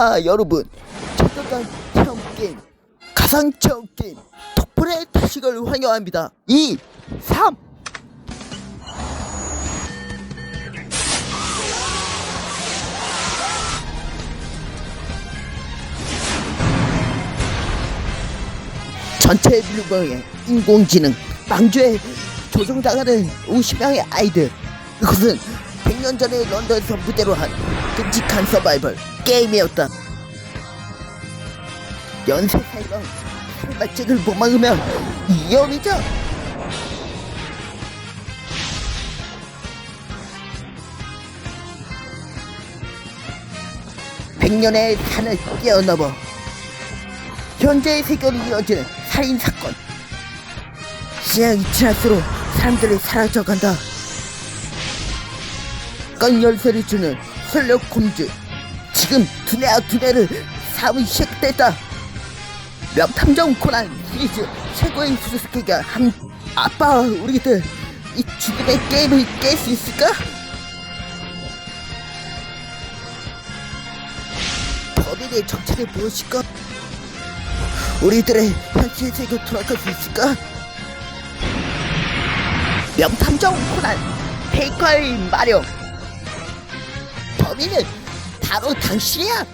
아 여러분. 최첨단 체험 게임 가상 체험 게임 덕분에 다시걸 환영합니다. 2 3 전체 블루병의 인공지능 망주에 조종당하는 50명의 아이들. 그것은 100년 전에 런던에서 무대로 한 끔찍한 서바이벌 게임이었다 연쇄 살방 살발책을 못 막으면 위험이죠 백년의 산을 뛰어넘어 현재의 세계로 이어지는 살인 사건. 시간이 지날수록 사람들이 사라져간다. 건 열쇠를 주는 설력 콤즈. 지금 두뇌와 두뇌를 싸움이 시작됐다. 명탐정 코난 시리즈 최고의 수수께끼가 한 아빠 우리들 이 죽음의 게임을 깰 수 있을까? 범인의 정체를 무엇일까? 우리들의 현실 세계로 돌아갈 수 있을까? 명탐정 코난 페이커의 마력 범인은 바로 당신이야